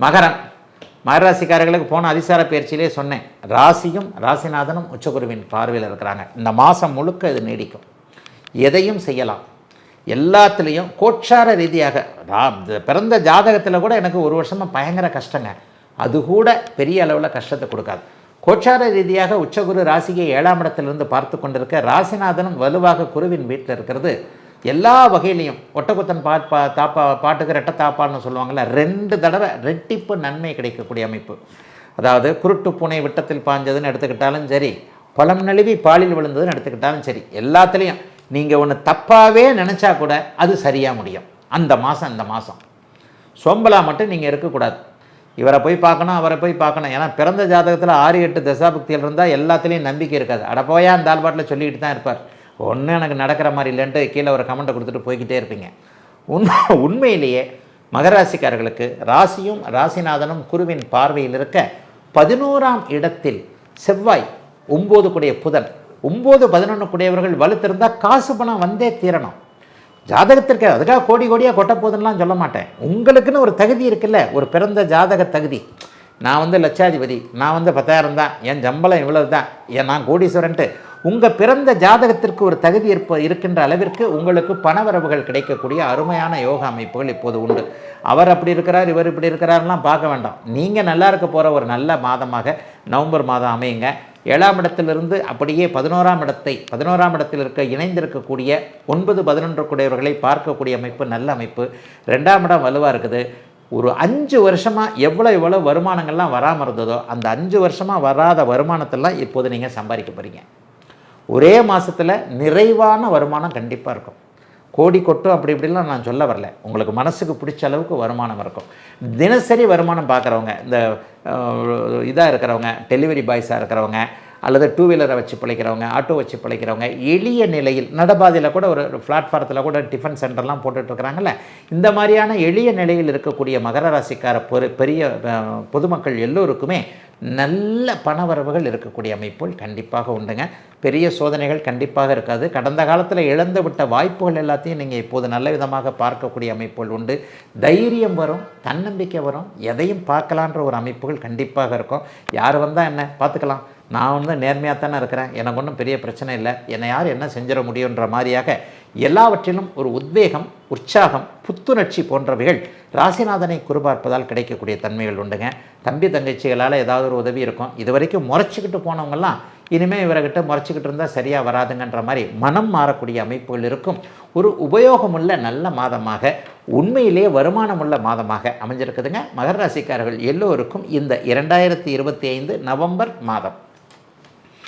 மகரம். மகராசிக்காரர்களுக்கு போன அதிசார பயிற்சியிலே சொன்னேன். ராசியும் ராசிநாதனும் உச்சகுருவின் பார்வையில் இருக்கிறாங்க. இந்த மாதம் முழுக்க இது நீடிக்கும். எதையும் செய்யலாம். எல்லாத்துலேயும் கோட்சார ரீதியாக ரா- பிறந்த ஜாதகத்தில் கூட எனக்கு ஒரு வருஷமாக பயங்கர கஷ்டங்க. அது கூட பெரிய அளவில் கஷ்டத்தை கொடுக்காது. கோட்சார ரீதியாக உச்சகுரு ராசியை ஏழாம் இடத்திலிருந்து பார்த்து கொண்டிருக்க ராசிநாதனும் வலுவாக குருவின் வீட்டில் இருக்கிறது. எல்லா வகையிலையும் ஒட்டக்குத்தன் பா பா தாப்பா பாட்டுக்கு ரெட்ட தாப்பான்னு சொல்லுவாங்கள்ல ரெண்டு தடவை ரெட்டிப்பு நன்மை கிடைக்கக்கூடிய அமைப்பு. அதாவது குருட்டு பூனை விட்டத்தில் பாஞ்சதுன்னு எடுத்துக்கிட்டாலும் சரி பழம் நழுவி பாலில் விழுந்ததுன்னு எடுத்துக்கிட்டாலும் சரி எல்லாத்துலேயும் நீங்கள் ஒன்று தப்பாகவே நினச்சா கூட அது சரியாக முடியும். அந்த மாதம் இந்த மாதம் சோம்பலா மட்டும் நீங்கள் இருக்கக்கூடாது. இவரை போய் பார்க்கணும் அவரை போய் பார்க்கணும். ஏன்னா பிறந்த ஜாதகத்தில் ஆறு எட்டு தசாபக்தியில் இருந்தால் எல்லாத்துலேயும் நம்பிக்கை இருக்காது. அடப்போயா அந்த ஆள்பாட்டில் சொல்லிக்கிட்டு தான் இருப்பார். ஒன்றும் எனக்கு நடக்கிற மாதிரி இல்லைன்ட்டு கீழே ஒரு கமெண்ட்டை கொடுத்துட்டு போய்கிட்டே இருப்பீங்க. உண்மை உண்மையிலேயே மகராசிக்காரர்களுக்கு ராசியும் ராசிநாதனும் குருவின் பார்வையில் இருக்க பதினோராம் இடத்தில் செவ்வாய் ஒம்பது கூடிய புதன் ஒம்பது பதினொன்று கூடியவர்கள் வலுத்திருந்தால் காசு பணம் வந்தே தீரணும். ஜாதகத்திற்கு அதுக்காக கோடி கோடியாக கொட்ட போகுதுன்னெலாம் சொல்ல மாட்டேன். உங்களுக்குன்னு ஒரு தகுதி இருக்குல்ல ஒரு பிறந்த ஜாதக தகுதி. நான் வந்து லட்சாதிபதி நான் வந்து பத்தாயிரம் தான் என் ஜம்பளம் இவ்வளவு தான் ஏன் நான் கோடீஸ்வரன்ட்டு உங்கள் பிறந்த ஜாதகத்திற்கு ஒரு தகுதி இருப்ப இருக்கின்ற அளவிற்கு உங்களுக்கு பணவரவுகள் கிடைக்கக்கூடிய அருமையான யோகா அமைப்புகள் இப்போது உண்டு. அவர் அப்படி இருக்கிறார் இவர் இப்படி இருக்கிறார்லாம் பார்க்க வேண்டாம். நீங்கள் நல்லா இருக்க போகிற ஒரு நல்ல மாதமாக நவம்பர் மாதம் அமையுங்க. ஏழாம் இடத்திலிருந்து அப்படியே பதினோராம் இடத்தை பதினோராம் இடத்தில் இருக்க இணைந்திருக்கக்கூடிய ஒன்பது பதினொன்று கூடியவர்களை பார்க்கக்கூடிய அமைப்பு நல்ல அமைப்பு. ரெண்டாம் இடம் வலுவாக இருக்குது. ஒரு அஞ்சு வருஷமாக எவ்வளோ எவ்வளோ வருமானங்கள்லாம் வராமல் இருந்ததோ அந்த அஞ்சு வருஷமாக வராத வருமானத்தெல்லாம் இப்போது நீங்கள் சம்பாதிக்க போகிறீங்க ஒரே மாதத்தில் நிறைவான வருமானம் கண்டிப்பாக இருக்கும். கோடி கொட்டும் அப்படி இப்படிலாம் நான் சொல்ல வரல. உங்களுக்கு மனசுக்கு பிடிச்ச அளவுக்கு வருமானம் இருக்கும். தினசரி வருமானம் பார்க்குறவங்க இந்த இதாக இருக்கிறவங்க டெலிவரி பாய்ஸாக இருக்கிறவங்க அல்லது டூ வீலரை வச்சு பிழைக்கிறவங்க ஆட்டோ வச்சு பிழைக்கிறவங்க எளிய நிலையில் நடபாதையில் கூட ஒரு பிளாட்ஃபாரத்தில் கூட டிஃபன் சென்டர்லாம் போட்டுட்ருக்குறாங்கல்ல இந்த மாதிரியான எளிய நிலையில் இருக்கக்கூடிய மகர ராசிக்கார பொரு பெரிய பொதுமக்கள் எல்லோருக்குமே நல்ல பணவரவுகள் இருக்கக்கூடிய அமைப்புகள் கண்டிப்பாக உண்டுங்க. பெரிய சோதனைகள் கண்டிப்பாக இருக்காது. கடந்த காலத்தில் இழந்து விட்ட வாய்ப்புகள் எல்லாத்தையும் நீங்கள் இப்போது நல்ல விதமாக பார்க்கக்கூடிய அமைப்புகள் உண்டு. தைரியம் வரும் தன்னம்பிக்கை வரும். எதையும் பார்க்கலான்ற ஒரு அமைப்புகள் கண்டிப்பாக இருக்கும். யார் வந்தால் என்ன? பார்த்துக்கலாம். நான் வந்து நேர்மையாக தானே இருக்கிறேன். எனக்கு ஒன்றும் பெரிய பிரச்சனை இல்லை. என்னை யார் என்ன செஞ்சிட முடியுன்ற மாதிரியாக எல்லாவற்றிலும் ஒரு உத்வேகம் உற்சாகம் புத்துணர்ச்சி போன்றவைகள் ராசிநாதனை குறிபார்ப்பதால் கிடைக்கக்கூடிய தன்மைகள் உண்டுங்க. தம்பி தங்கச்சிகளால் ஏதாவது ஒரு உதவி இருக்கும். இது வரைக்கும் முறைச்சிக்கிட்டு போனவங்கெல்லாம் இனிமேல் இவர்கிட்ட முறைச்சிக்கிட்டு இருந்தால் சரியாக வராதுங்கன்ற மாதிரி மனம் மாறக்கூடிய அமைப்புகள் இருக்கும். ஒரு உபயோகமுள்ள நல்ல மாதமாக உண்மையிலேயே வருமானமுள்ள மாதமாக அமைஞ்சிருக்குதுங்க. மகர ராசிக்காரர்கள் எல்லோருக்கும் இந்த இரண்டாயிரத்தி இருபத்தி ஐந்து நவம்பர் மாதம்.